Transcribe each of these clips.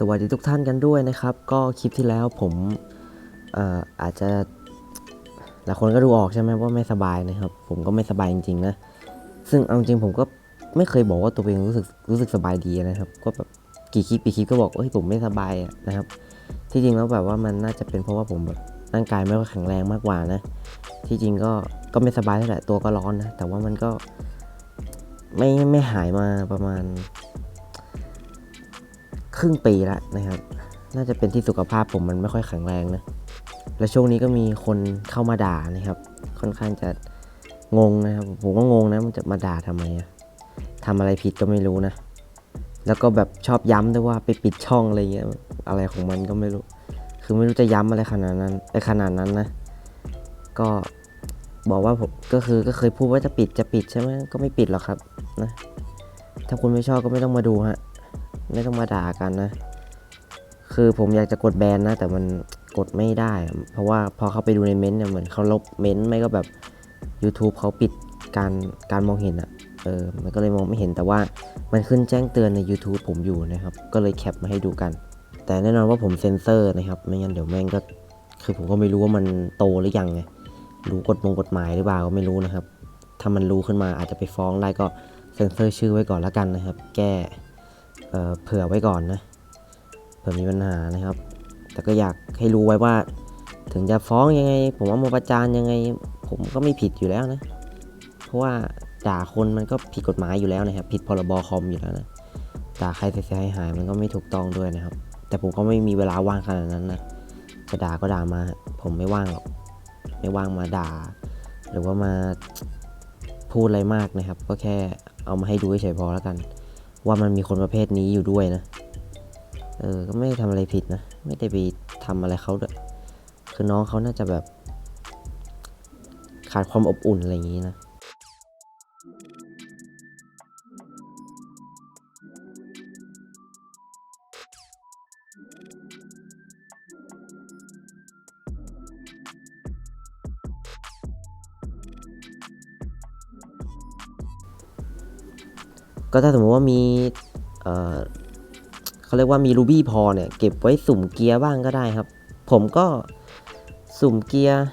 สวัสดีทุกท่านกันด้วยนะครับ ก็คลิปที่แล้วผมเอ่ออาจจะหลายคนก็ดูออกใช่ไหมว่าไม่สบายนะครับ ผมก็ไม่สบายจริงๆนะ ซึ่งเอาจริงผมก็ไม่เคยบอกว่าตัวเองรู้สึกรู้สึกสบายดีนะครับ ก็แบบกี่คลิปกี่คลิปก็บอกเอ้ยผมไม่สบายนะครับ ที่จริงแล้วแบบว่ามันน่าจะเป็นเพราะว่าผมแบบร่างกายไม่ค่อยแข็งแรงมากกว่านะ ที่จริงก็ก็ไม่สบายเท่าไหร่ตัวก็ร้อนนะ แต่ว่ามันก็ไม่ไม่หายมาประมาณ ครึ่งปีแล้วนะครับ น่าจะเป็นที่สุขภาพผมมันไม่ค่อยแข็งแรงนะ และช่วงนี้ก็มีคนเข้ามาด่านะครับ ค่อนข้างจะงงนะครับ ผมก็งงนะมันจะมาด่าทำไมอะทำอะไรผิดก็ไม่รู้นะ แล้วก็แบบชอบย้ำด้วยว่าไปปิดช่องอะไรเงี้ย อะไรของมันก็ไม่รู้ คือไม่รู้จะย้ำอะไรขนาดนั้นไอ้ขนาดนั้นนะ ก็บอกว่าผมก็คือก็เคยพูดว่าจะปิดจะปิดใช่ไหมก็ไม่ปิดหรอกครับนะ ถ้าคุณไม่ชอบก็ไม่ต้องมาดูฮะ ไม่ต้องมาด่ากันนะ คือผมอยากจะกดแบนนะ แต่มันกดไม่ได้ เพราะว่าพอเข้าไปดูในเม้นต์เนี่ยเหมือนเขาลบเม้นต์ไม่ก็แบบ YouTube เขาปิดการการมองเห็นอะ่ะเออมันก็เลยมองไม่เห็นแต่ว่ามันขึ้นแจ้งเตือนใน YouTube ผมอยู่นะครับ ก็เลยแคปมาให้ดูกัน แต่แน่นอนว่าผมเซ็นเซอร์นะครับ ไม่งั้นเดี๋ยวแม่งก็ คือผมก็ไม่รู้ว่ามันโตหรือยังไง รู้กฎมงกฎหมายหรือเปล่าก็ไม่รู้นะครับ ถ้ามันรู้ขึ้นมาอาจจะไปฟ้องได้ก็เซ็นเซอร์ชื่อไว้ก่อนแล้วกันนะครับ แก้ เเผื่อไว้ก่อนนะเผื่อมีปัญหานะครับ แต่ก็อยากให้รู้ไว้ว่า ถึงจะฟ้องยังไง ผมว่ามาประจานยังไง ผมก็ไม่ผิดอยู่แล้วนะ เพราะว่าด่าคนมันก็ผิดกฎหมายอยู่แล้วนะครับ ผิดพรบคอมอยู่แล้วนะด่าใครเสียหายมันก็ไม่ถูกต้องด้วยนะครับ แต่ผมก็ไม่มีเวลาว่างขนาดนั้นนะจะด่าก็ด่ามา ผมไม่ว่างหรอกไม่ว่างมาด่า หรือว่ามาพูดอะไรมากนะครับ ก็แค่เอามาให้ดูเฉยพอแล้วกัน ว่ามันมีคนประเภทนี้อยู่ด้วยนะ เออ ก็ไม่ได้ทำอะไรผิดนะ ไม่ได้ไปทำอะไรเขาด้วย คือน้องเขาน่าจะแบบ ขาดความอบอุ่นอะไรอย่างนี้นะ ก็ถ้าสมมติว่ามีเออเขาเรียกว่ามีรูบี้พอเนี่ยเก็บไว้สุ่มเกียร์บ้างก็ได้ครับ ผมก็สุ่มเกียร์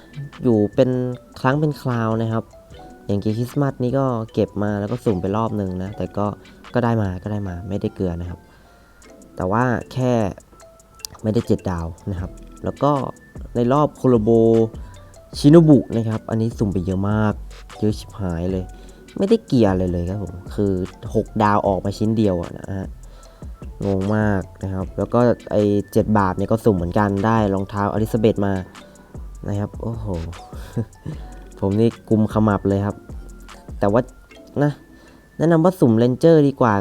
อยู่เป็นครั้งเป็นคราวนะครับ อย่างเกียร์คริสต์มาสนี่ก็เก็บมาแล้วก็สุ่มไปรอบหนึ่งนะ แต่ก็ก็ได้มาก็ได้มาไม่ได้เกลือนะครับ แต่ว่าแค่ไม่ได้เจ็ดดาวนะครับ แล้วก็ในรอบโคโลโบชิโนบุนะครับ อันนี้สุ่มไปเยอะมาก เยอะชิบหายเลย ไม่ได้เกียร์อะไรเลยครับผมคือ 6 ดาวออกมาชิ้นเดียวอะนะฮะงงมากนะครับ แล้วก็ไอเจ็ดบาทเนี่ยก็สุ่มเหมือนกันได้รองเท้าอลิซาเบธมานะครับ โอ้โห ผมนี่กุมขมับเลยครับ แต่ว่านะแนะนำว่าสุ่มเลนเจอร์ดีกว่า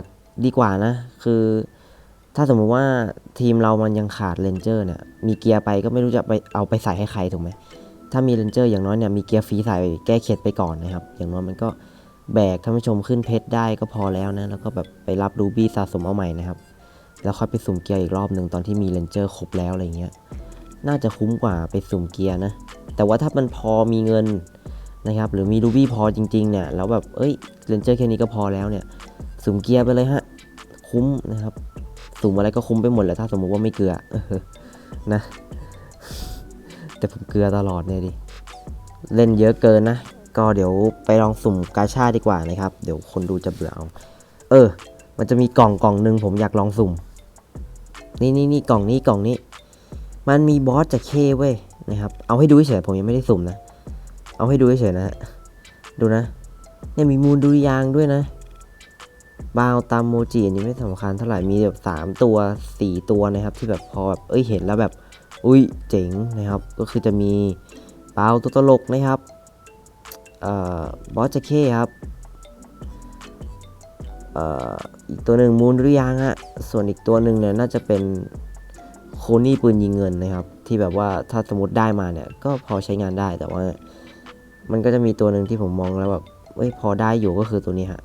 ดีกว่านะ คือ ถ้าสมมติว่าทีมเรามันยังขาดเลนเจอร์เนี่ยมีเกียร์ไปก็ไม่รู้จะไปเอาไปใส่ให้ใครถูกไหมถ้ามีเลนเจอร์อย่างน้อยเนี่ยมีเกียร์ฟรีใส่แก้เข็ดไปก่อนนะครับ อย่างน้อยมันก็ แบกท่านผู้ชมขึ้นเพชรได้ก็พอแล้วนะ แล้วก็แบบไปรับรูบี้สะสมเอาใหม่นะครับ แล้วค่อยไปสุ่มเกียร์อีกรอบหนึ่งตอนที่มีเลนเจอร์ครบแล้วอะไรเงี้ย น่าจะคุ้มกว่าไปสุ่มเกียร์นะ แต่ว่าถ้ามันพอมีเงินนะครับ หรือมีรูบี้พอจริงๆเนี่ย แล้วแบบ เอ้ย เลนเจอร์แค่นี้ก็พอแล้วเนี่ย สุ่มเกียร์ไปเลยฮะ คุ้มนะครับ สุ่มอะไรก็คุ้มไปหมดแหละถ้าสมมุติว่าไม่เกลือเออนะ แต่ผมเกลือตลอดเนี่ยดิ เล่นเยอะเกินนะ ก็เดี๋ยวไปลองสุ่มกาชาดีกว่านะครับ เดี๋ยวคนดูจะเบื่อเอา เออ มันจะมีกล่องกล่องหนึ่งผมอยากลองสุ่ม นี่นี่นี่กล่องนี้กล่องนี้ มันมีบอสจากเคเว้ยนะครับ เอาให้ดูเฉยผมยังไม่ได้สุ่มนะ เอาให้ดูเฉยนะฮะดูนะ เนี่ยมีมูลดุริยางด้วยนะ บาวตามโมจิอันนี้ไม่สำคัญเท่าไหร่ มีแบบสามตัวสี่ตัวนะครับ ที่แบบพอแบบ เอ้ยเห็นแล้วแบบ อุ้ยเจ๋งนะครับ ก็คือจะมีบาวตัวตลกนะครับ บอสจาเข้ครับอีกตัวหนึ่งมูลหรือยังฮะ ส่วนอีกตัวหนึ่งเนี่ยน่าจะเป็นโคนี่ปืนยิงเงินนะครับ ที่แบบว่าถ้าสมมติได้มาเนี่ย ก็พอใช้งานได้แต่ว่า มันก็จะมีตัวหนึ่งที่ผมมองแล้วแบบเอ้ยพอได้อยู่ก็คือตัวนี้ฮะ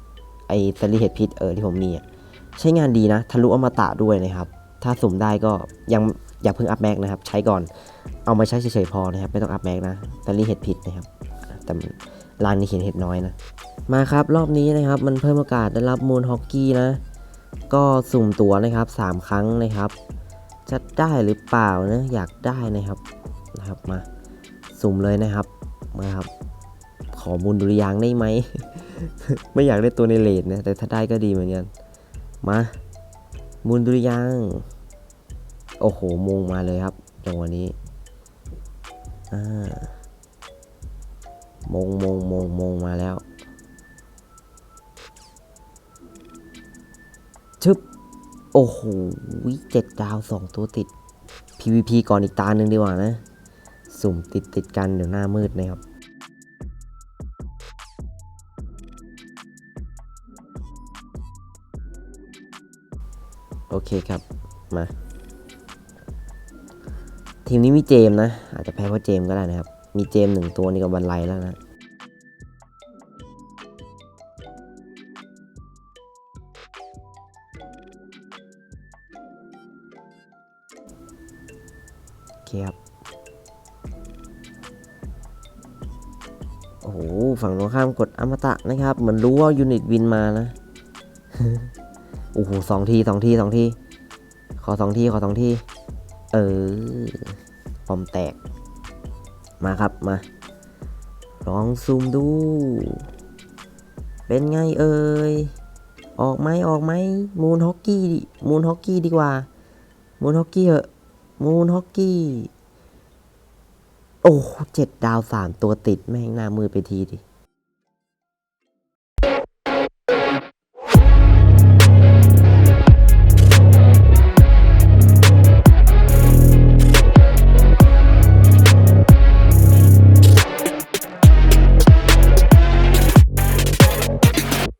ไอซารีเฮดพิษเออที่ผมมีใช้งานดีนะทะลุอมตะด้วยนะครับ ถ้าสุ่มได้ก็ยังอย่าเพิ่งอัพแม็กนะครับ ใช้ก่อนเอามาใช้เฉยๆพอนะครับ ไม่ต้องอัพแม็กนะซารีเฮดพิษนะครับแต่ มันร้านนี้เห็นเห็ดน้อยนะ มาครับรอบนี้นะครับ มันเพิ่มโอกาสได้รับมูลฮอกกี้นะ ก็สุ่มตั๋วนะครับ 3 ครั้งนะครับ จะได้หรือเปล่านะอยากได้นะครับนะครับมา สุ่มเลยนะครับมาครับ ขอบุญดุริยางได้ไหม ไม่อยากได้ตัวในเลดนะแต่ถ้าได้ก็ดีเหมือนกันมาบุญดุริยางโอ้โหมงมาเลยครับจังหวะนี้อ่า มงมงมงมงมาแล้วชึบ โอ้โหเจ็ดดาวสองตัวติด PVP ก่อนอีกตาหนึ่งดีกว่านะ สุ่มติดติดกันเดี๋ยวหน้ามืดนะครับโอเคครับ มา ทีมนี้มีเจมนะ อาจจะแพ้เพราะเจมก็ได้นะครับ มีเจมหนึ่งตัวนี่ก็บันไลแล้วนะโอเคครับ โอ้โห ฝั่งตรงข้ามกดอมตะนะครับ เหมือนรู้ว่ายูนิตวินมานะ โอ้โหสองทีสองทีสองที ขอสองที ขอสองที เออปอมแตก มาครับมา ลองซูมดู เป็นไงเอ่ย ออกไหมออกไหมมูนฮอกกี้มูนฮอกกี้ดีกว่า มูนฮอกกี้เหอะ มูนฮอกกี้ โอ้เจ็ดดาวสามตัวติดแม่งหน้ามือไปทีดิ